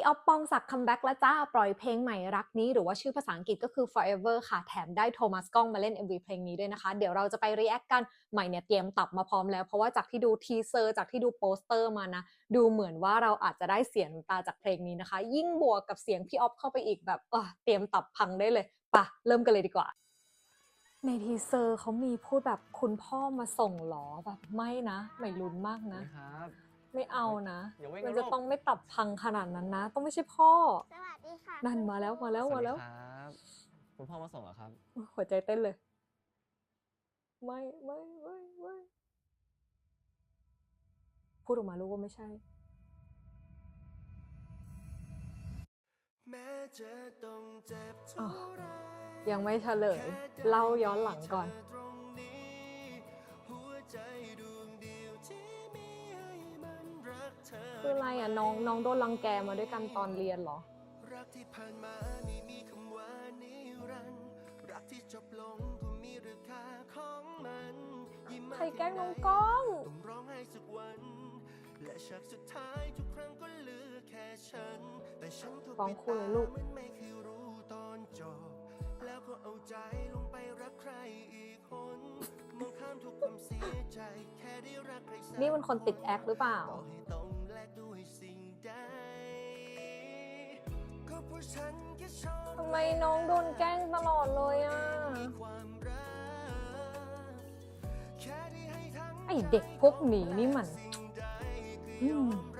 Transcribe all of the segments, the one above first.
พี่ออฟปองศักดิ์คัมแบ็กแล้วจ้า ปล่อยเพลงใหม่รักนี้ หรือว่าชื่อภาษาอังกฤษก็คือ forever ค่ะ แถมได้โทมัสก้องมาเล่น MV เพลงนี้ด้วยนะคะ เดี๋ยวเราจะไป react กันใหม่เนี่ยเตรียมตับมาพร้อมแล้ว เพราะว่าจากที่ดูทีเซอร์จากที่ดูโปสเตอร์มานะ ดูเหมือนว่าเราอาจจะได้เสียงน้ำตาจากเพลงนี้นะคะ ยิ่งบวกกับเสียงพี่ออฟเข้าไปอีกแบบเออเตรียมตับพังได้เลยปะเริ่มกันเลยดีกว่า ในทีเซอร์เขามีพูดแบบคุณพ่อมาส่งเหรอแบบไม่นะ ไม่ลุ้นมากนะนะครับ ไม่เอานะ อย่าวิ่งมันนะจะลูกต้องไม่ตับพังขนาดนั้นนะ ต้องไม่ใช่พ่อ สวัสดีค่ะนั่นมาแล้วมาแล้วสมาวัสดีแล้วครับคุณพ่อมาส่งเหรอครับหัวใจเต้นเลย ไม่ไม่ไม่ไม่พูดออกมารู้ว่าไม่ใช่ แม้จะต้องเจ็บอ้าเท่าวไรยังไม่เฉลย เล่าย้อนหลังก่อน แค่ได้มีเธ คืออะไรอะน้องน้องโดนรังแกมาด้วยกันตอนเรียนเหรอ รักที่ผ่านมาไม่มีคำว่านิรันดร์รักที่จบลงก็มีราคาของมันยิ้มมาใครแกล้งน้องที่ไหก้อง ต้องร้องไห้สักวัน และฉากสุดท้ายทุกครั้งก็เหลือแค่ฉัน แต่ฉันก็ฟ้องปิดคุณตาเลยลูก มันไม่เคยรู้ตอนจบ แล้วก็เอาใจลงไปรักใครอีกคนมองข้ามทุกความเสียใจแค่ได้รักใครสักนี่มันคนติดแอคหรือเปล่า ต่อให้ต้องแล กด้วยสิ่งใดก็เพราะฉันแค่ชอบทำไมน้องโดนแกล้งตลอดเลยอะ มีความรักแค่ได้ให้ทั้งไอเด็กพวกนี้นี่มัน สิ่งใดก็อืยอมมรับ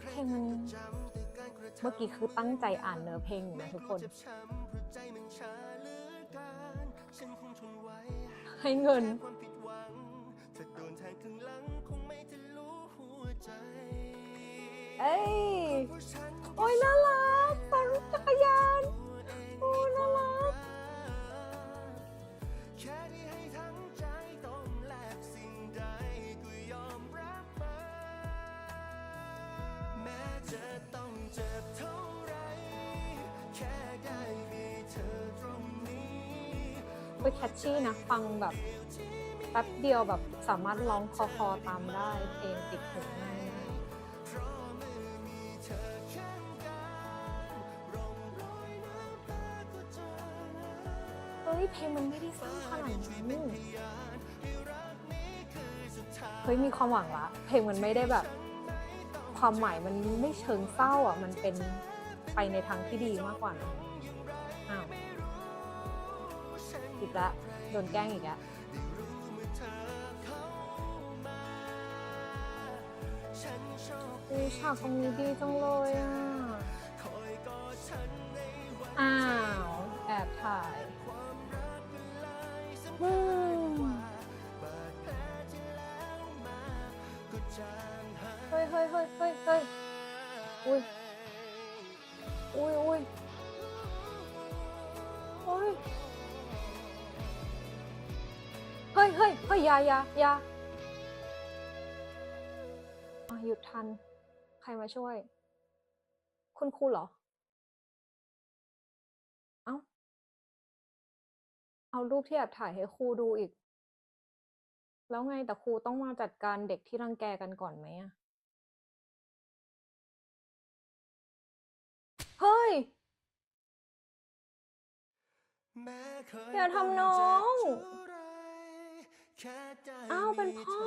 เอ้ยเพลงมันเมื่อกี้คือตั้งใจอ่านเนื้อเพลงอยู่นะทุกคน ให้เงินถ้าโดนแทงข้างหลังคงไม่ทะลุหัวใจเอ้ยเพราะฉันโอ้ยน่ารักปั่นจักรยาน ไปแคชชี่นะฟังแบบแป๊บเดียวแบบสามารถร้องคอคอตามได้เพลงติดหูง่ายมากเพราะเมื่อมีเฮ้ยเพลงมันไม่ได้สั้นขนาดนั้นเฮ้ยมีความหวังละ เพลงมันไม่ได้แบบ ความหมายมันไม่เชิงเศร้าอะ มันเป็นไปในทางที่ดีมากกว่านะ อีกละโดนแกล้งอีกแล้วอุ้ยฉากตรงนี้ดีจังเลยอะ อ้าว แอบถ่ายอืมเฮ้ยเฮ้ยเฮ้ยเฮ้ยเฮ้ยอุ้ยอุ้ยอุ้ยอุ้ย เฮ้ยเฮ้ยอยาอยาอยาอะหยุดทัน ใครมาช่วย คุณครูเหรอ เอ้า เอารูปที่แอบถ่ายให้ครูดูอีก แล้วไงแต่ครูต้องมาจัดการเด็กที่รังแกกันก่อนไหมอะเฮ้ย อย่าทำน้อง อ้าวเป็นพ่อ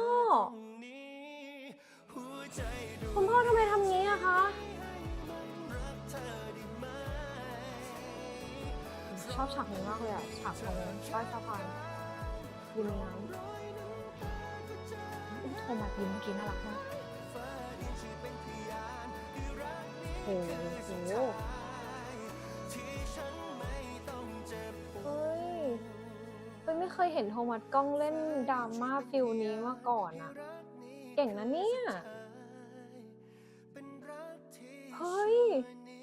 คุณพ่อทำไมทำงี้อะคะชอบฉากนี้มากเลยอะฉากตรงใต้สะพานริมน้ำอุ๊ยโทมัสยิ้มเมื่อกี้น่ารักมากโอ้โห เฮ้ยไม่เคยเห็นโทมัสกล้องเล่นดราม่าฟิลนี้มาก่อนอะเก่งนะเนี่ยเป็นรักที่เฮ้ยชั่วนิ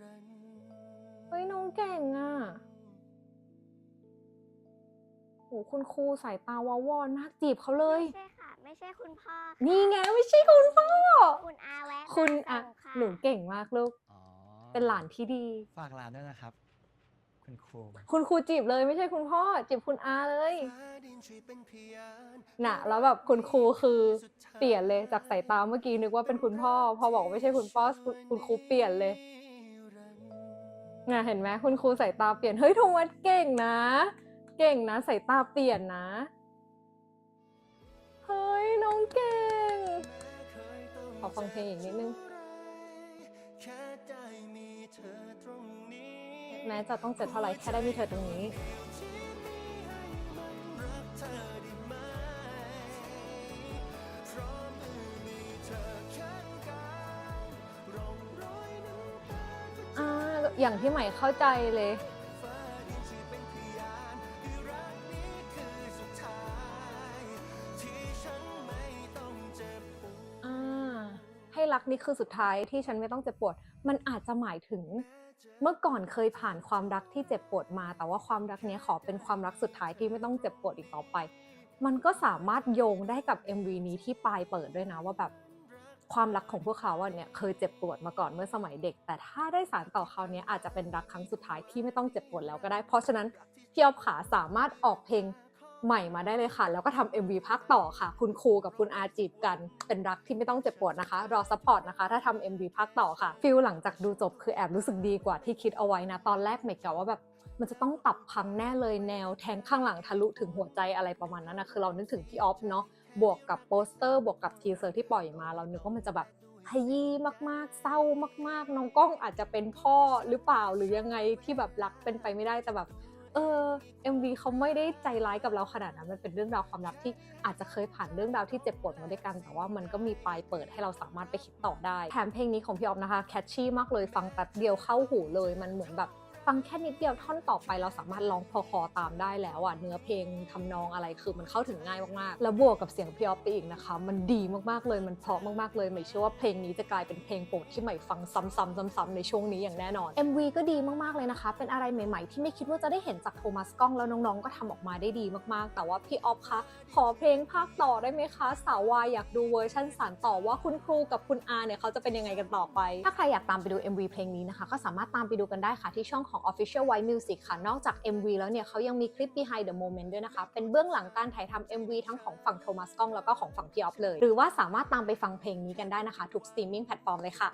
รันดร์เฮ้ย น้องเก่งอะโหคุณครูสายตาวาวอนมากจีบเขาเลย ไม่ใช่ค่ะ ไม่ใช่คุณพ่อค่ะนี่ไงไม่ใช่คุณพ่อ คุณอาแวะมาคุณอะส่งค่ะ หนูเก่งมากลูกอ๋อเป็นหลานที่ดี ฝากร้านด้วยนะครับ คุณครูคุณครูจีบเลยไม่ใช่คุณพ่อจีบคุณอาเลยฟ้าดินช่วยเป็นพยานน่ะ แล้วแบบคุณครูคือเปลี่ยนเลยจากสายตาเมื่อกี้นึกว่าเป็นคุณพ่อ พอบอกว่าไม่ใช่คุณพ่อคุณคุณครูเปลี่ยนเลยน่ะเห็นไหมคุณครูสายตาเปลี่ยนเฮ้ยโทมัสเก่งนะ เก่งนะสายตาเปลี่ยนนะเฮ้ยน้องเก่งขอฟังเพลงอีกนิดนึงแค่ได้มีเธอตรงนี้ แม้จะต้องเจ็บเท่าไหร่แค่ได้มีเธอตรงนี้อย่างที่ใหม่เข้าใจเลย รักนี่คือสุดท้ายที่ฉันไม่ต้องเจ็บปวด มันอาจจะหมายถึง เมื่อก่อนเคยผ่านความรักที่เจ็บปวดมา แต่ว่าความรักนี้ขอเป็นความรักสุดท้ายที่ไม่ต้องเจ็บปวดอีกต่อไป มันก็สามารถโยงได้กับ MV นี้ที่ปลายเปิดด้วยนะว่าแบบความรักของพวกเขาเนี่ยเคยเจ็บปวดมาก่อนเมื่อสมัยเด็ก แต่ถ้าได้สารต่อคราวนี้อาจจะเป็นรักครั้งสุดท้ายที่ไม่ต้องเจ็บปวดแล้วก็ได้ เพราะฉะนั้นพี่ออฟขาสามารถออกเพลง ใหม่มาได้เลยค่ะ แล้วก็ทำ MV ภาคต่อค่ะ คุณครูกับคุณอาจีบกันเป็นรักที่ไม่ต้องเจ็บปวดนะคะ รอซัพพอร์ตนะคะ ถ้าทำ MV ภาคต่อค่ะฟิลหลังจากดูจบคือแอบรู้สึกดีกว่าที่คิดเอาไว้นะ ตอนแรกเมกะว่าแบบมันจะต้องตับพังแน่เลยแนวแทงข้างหลังทะลุถึงหัวใจอะไรประมาณนั้นนะคือเรานึกถึงพี่ออฟเนาะบวกกับโปสเตอร์ บวกกับทีเซอร์ที่ปล่อยมาเรานึกว่ามันจะแบบขยี้มากๆ เศร้ามาก ๆ น้องกล้องอาจจะเป็นพ่อหรือเปล่าหรือยังไงที่แบบรักเป็นไปไม่ได้แต่แบบ ออ MV เขาไม่ได้ใจร้ายกับเราขนาดนั้น มันเป็นเรื่องราวความรักที่อาจจะเคยผ่านเรื่องราวที่เจ็บปวดมาด้วยกัน แต่ว่ามันก็มีปลายเปิดให้เราสามารถไปคิดต่อได้ แถมเพลงนี้ของพี่ออฟนะคะ แคชชี่มากเลย ฟังแป๊บเดียวเข้าหูเลย มันเหมือนแบบ ฟังแค่นิดเดียวท่อนต่อไปเราสามารถร้องพอคอตามได้แล้วอะเนื้อเพลงทำนองอะไรคือมันเข้าถึงง่ายมากๆ แล้วบวกกับเสียงพี่ออฟไปอีกนะคะ มันดีมากๆเลยมันเพราะมากๆเลยใหม่เชื่อว่าเพลงนี้จะกลายเป็นเพลงโปรดที่ใหม่ฟังซ้ำๆซ้ำๆในช่วงนี้อย่างแน่นอน MV ก็ดีมากๆเลยนะคะ เป็นอะไรใหม่ ๆ ที่ไม่คิดว่าจะได้เห็นจากโทมัสกล้องแล้วน้องๆ ก็ทำออกมาได้ดีมากๆ แต่ว่าพี่ออฟคะขอเพลงภาคต่อได้ไหมคะ สาววายอยากดูเวอร์ชันสานต่อว่าคุณครูกับคุณอาเนี่ยเขาจะเป็นยังไงกันต่อไป ถ้าใครอยากตามไปดู MV เพลงนี้นะคะ ก็สามารถตามไปดูกันได้ค่ะที่ช่องของ Official White Music ค่ะ นอกจาก MV แล้วเนี่ยเขายังมีคลิป behind the moment ด้วยนะคะ เป็นเบื้องหลังการถ่ายทำ MV ทั้งของฝั่งโทมัสกล้องแล้วก็ของฝั่งพี่ออฟเลย หรือว่าสามารถตามไปฟังเพลงนี้กันได้นะคะทุกสตรีมมิ่งแพลตฟอร์มเลยค่ะ